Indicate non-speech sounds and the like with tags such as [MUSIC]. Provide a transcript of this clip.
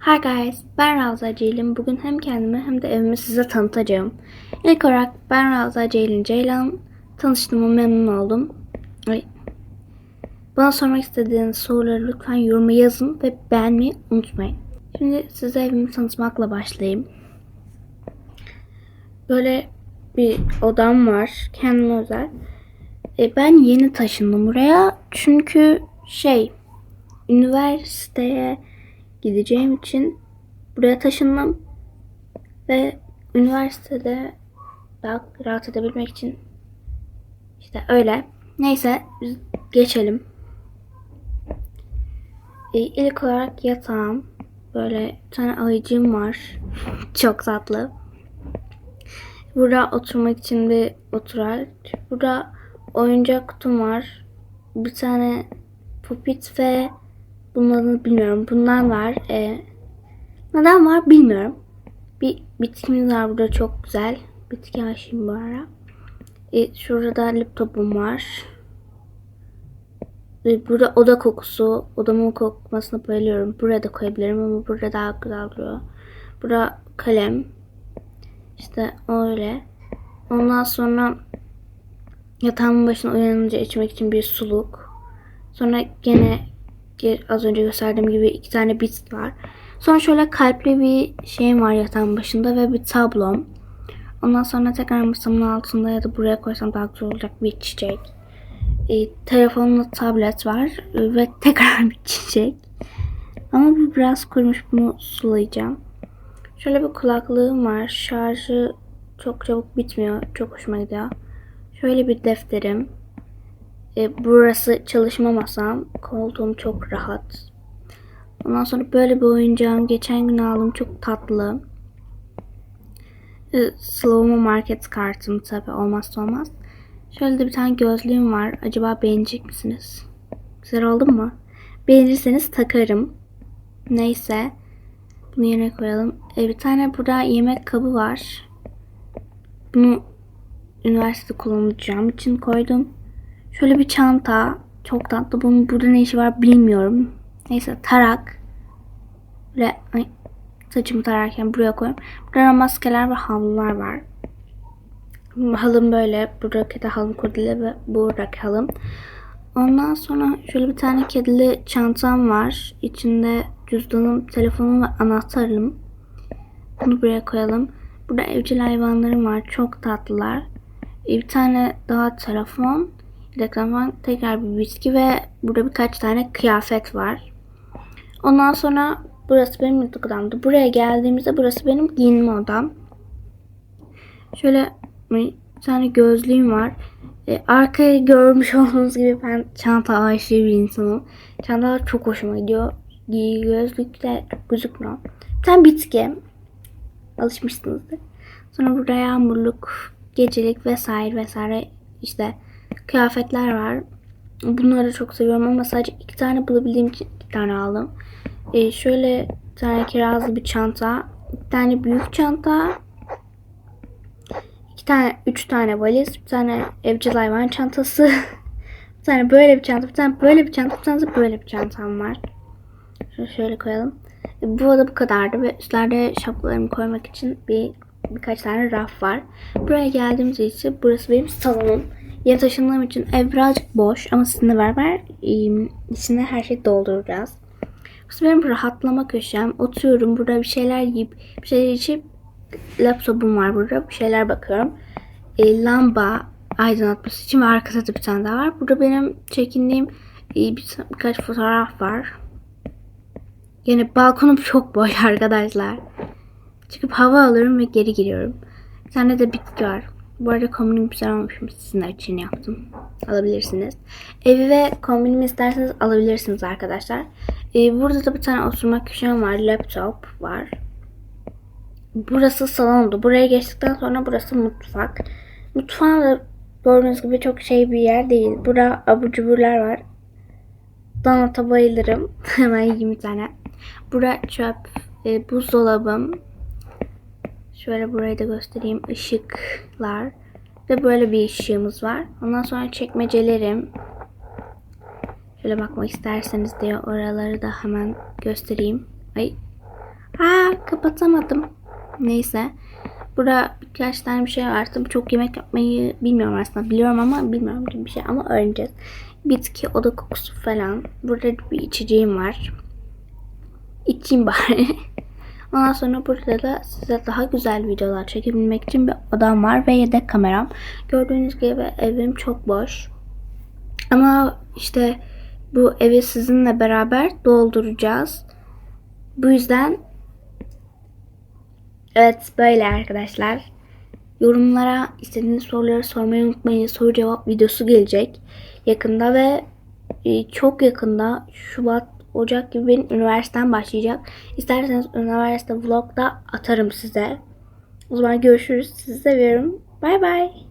Hi guys, ben Ravza Ceylin. Bugün hem kendimi hem de evimi size tanıtacağım. İlk olarak ben Ravza Ceylin Ceylan. Tanıştığıma memnun oldum. Bana sormak istediğiniz soruları lütfen yoruma yazın ve beğenmeyi unutmayın. Şimdi size evimi tanıtmakla başlayayım. Böyle bir odam var, kendime özel. E, ben yeni taşındım buraya çünkü şey, üniversiteye gideceğim için buraya taşındım ve üniversitede daha rahat edebilmek için işte öyle. Neyse geçelim. Ee, ilk olarak yatağım. Böyle bir tane ayıcığım var. [LAUGHS] Çok tatlı. Burada oturmak için bir oturak. Burada oyuncak kutum var. Bir tane pupit ve bunun adını bilmiyorum. Bundan var. Ee, neden var bilmiyorum. Bir bitkimiz var burada çok güzel. Bitki aşığım bu ara. Ee, şurada laptopum var. Ee, burada oda kokusu. Odamın kokmasına bayılıyorum. Buraya da koyabilirim ama burada daha güzel duruyor. Burada kalem. İşte öyle. Ondan sonra yatağımın başına uyanınca içmek için bir suluk. Sonra gene az önce gösterdiğim gibi iki tane bit var. Sonra şöyle kalpli bir şeyim var yatağın başında ve bir tablom. Ondan sonra tekrar masamın altında ya da buraya koysam daha güzel olacak bir çiçek. E, telefonla tablet var ve [LAUGHS] tekrar bir çiçek. Ama bu biraz kurumuş bunu sulayacağım. Şöyle bir kulaklığım var. Şarjı çok çabuk bitmiyor. Çok hoşuma gidiyor. Şöyle bir defterim. E, burası çalışma masam. Koltuğum çok rahat. Ondan sonra böyle bir oyuncağım. Geçen gün aldım. Çok tatlı. E, Slow Market kartım tabi olmazsa olmaz. Şöyle de bir tane gözlüğüm var. Acaba beğenecek misiniz? Güzel oldu mu? Beğenirseniz takarım. Neyse. Bunu yerine koyalım. E, bir tane burada yemek kabı var. Bunu üniversite kullanacağım için koydum. Şöyle bir çanta. Çok tatlı. Bunun burada ne işi var bilmiyorum. Neyse tarak. Böyle ay, saçımı tararken buraya koyuyorum. Burada maskeler ve havlular var. Halım böyle. Buradaki de halım kurdele ve buradaki halım. Ondan sonra şöyle bir tane kedili çantam var. İçinde cüzdanım, telefonum ve anahtarım. Bunu buraya koyalım. Burada evcil hayvanlarım var. Çok tatlılar. Bir tane daha telefon. Reklam tekrar bir bitki ve burada birkaç tane kıyafet var. Ondan sonra burası benim yatak odamdı. Buraya geldiğimizde burası benim giyinme odam. Şöyle bir tane gözlüğüm var. E, arkaya görmüş [LAUGHS] olduğunuz gibi ben çanta aşığı bir insanım. Çantalar çok hoşuma gidiyor. Gözlükte çok gözükmüyor. Bir tane bitki. Alışmışsınızdır. Sonra burada yağmurluk, gecelik vesaire vesaire işte kıyafetler var. Bunları çok seviyorum ama sadece iki tane bulabildiğim için iki tane aldım. Ee, şöyle bir tane kirazlı bir çanta, bir tane büyük çanta, iki tane, üç tane valiz, bir tane evcil hayvan çantası, [LAUGHS] bir tane böyle bir çanta, bir tane böyle bir çanta, bir tane böyle bir çantam var. Şöyle, şöyle koyalım. Ee, bu da bu kadardı ve üstlerde şapkalarımı koymak için bir birkaç tane raf var. Buraya geldiğimizde ise burası benim salonum. Yeni taşındığım için ev birazcık boş ama sizinle beraber içine her şeyi dolduracağız. Burası benim rahatlama köşem. Oturuyorum burada bir şeyler yiyip bir şeyler içip laptopum var burada. Bir şeyler bakıyorum. E, lamba aydınlatması için ve arkada da bir tane daha var. Burada benim çekindiğim e, bir, birkaç fotoğraf var. Yani balkonum [LAUGHS] çok boş arkadaşlar. Çıkıp hava alıyorum ve geri giriyorum. Bir tane de bitki var. Bu arada kombinim güzel olmuşum. Sizin için yaptım. Alabilirsiniz. Evi ve kombinimi isterseniz alabilirsiniz arkadaşlar. Ee, burada da bir tane oturma köşem var. Laptop var. Burası salondu. Buraya geçtikten sonra burası mutfak. Mutfağın da gördüğünüz gibi çok şey bir yer değil. Burada abur cuburlar var. Donata bayılırım. [LAUGHS] Hemen yiyeyim bir tane. Burada çöp, e, buzdolabım, Şöyle burayı da göstereyim. Işıklar. Ve böyle bir ışığımız var. Ondan sonra çekmecelerim. Şöyle bakmak isterseniz diye oraları da hemen göstereyim. Ay. hala kapatamadım. Neyse. Burada birkaç tane bir şey var. Tabii çok yemek yapmayı bilmiyorum aslında. Biliyorum ama bilmiyorum gibi bir şey. Ama öğreneceğiz. Bitki, oda kokusu falan. Burada bir içeceğim var. İçeyim bari. [LAUGHS] Ondan sonra burada da size daha güzel videolar çekebilmek için bir odam var ve yedek kameram. Gördüğünüz gibi evim çok boş. Ama işte bu evi sizinle beraber dolduracağız. Bu yüzden evet böyle arkadaşlar. Yorumlara istediğiniz soruları sormayı unutmayın. Soru cevap videosu gelecek yakında ve e, çok yakında Şubat Ocak gibi benim üniversitem başlayacak. İsterseniz üniversite vlog da atarım size. O zaman görüşürüz. Sizi seviyorum. Bay bay.